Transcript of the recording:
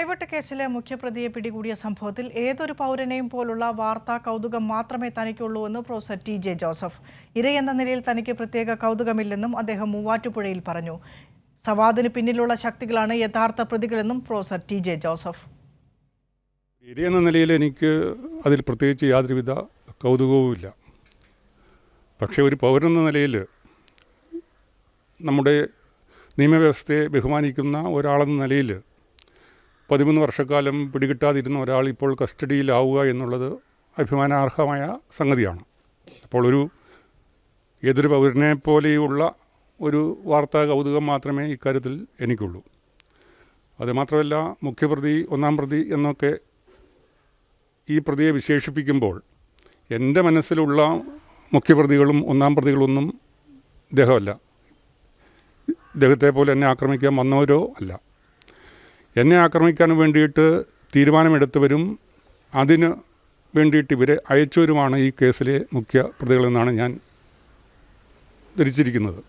കൈവെട്ട് കേസിലെ മുഖ്യപ്രതിയെ പിടികൂടിയ സംഭവത്തിൽ ഏതൊരു പൗരനെയും പോലുള്ള വാർത്താ കൗതുകം മാത്രമേ തനിക്കുള്ളൂ എന്ന് പ്രൊഫസർ ടി ജെ ജോസഫ്. ഇരയെന്ന നിലയിൽ തനിക്ക് പ്രത്യേക കൗതുകമില്ലെന്നും അദ്ദേഹം മൂവാറ്റുപുഴയിൽ പറഞ്ഞു. സവാദിന് പിന്നിലുള്ള ശക്തികളാണ് യഥാർത്ഥ പ്രതികളെന്നും പ്രൊഫസർ ടി ജെ ജോസഫ്. ഇരയെന്ന നിലയിൽ എനിക്ക് അതിൽ പ്രത്യേകിച്ച് യാതൊരുവിധ കൗതുകവുമില്ല. പക്ഷേ ഒരു പൗരൻ എന്ന നിലയിൽ നമ്മുടെ നിയമവ്യവസ്ഥയെ ബഹുമാനിക്കുന്ന ഒരാളെന്ന നിലയിൽ പതിമൂന്ന് വർഷക്കാലം പിടികിട്ടാതിരുന്ന ഒരാൾ ഇപ്പോൾ കസ്റ്റഡിയിലാവുക എന്നുള്ളത് അഭിമാനാർഹമായ സംഗതിയാണ്. അപ്പോൾ ഒരു ഏതൊരു പൗരനെ പോലെയുള്ള ഒരു വാർത്താ കൗതുകം മാത്രമേ ഇക്കാര്യത്തിൽ എനിക്കുള്ളൂ. അതുമാത്രമല്ല മുഖ്യപ്രതി ഒന്നാം പ്രതി എന്നൊക്കെ ഈ പ്രതിയെ വിശേഷിപ്പിക്കുമ്പോൾ എന്റെ മനസ്സിലുള്ള മുഖ്യപ്രതികളും ഒന്നാം പ്രതികളൊന്നും ഇദ്ദേഹമല്ല. ഇദ്ദേഹത്തെ പോലെ എന്നെ ആക്രമിക്കാൻ വന്നവരോ അല്ല. എന്നെ ആക്രമിക്കാൻ വേണ്ടിയിട്ട് തീരുമാനമെടുത്തവരും അതിന് വേണ്ടിയിട്ട് ഇവരെ അയച്ചവരുമാണ് ഈ കേസിലെ മുഖ്യ പ്രതികളെന്നാണ് ഞാൻ ധരിച്ചിരിക്കുന്നത്.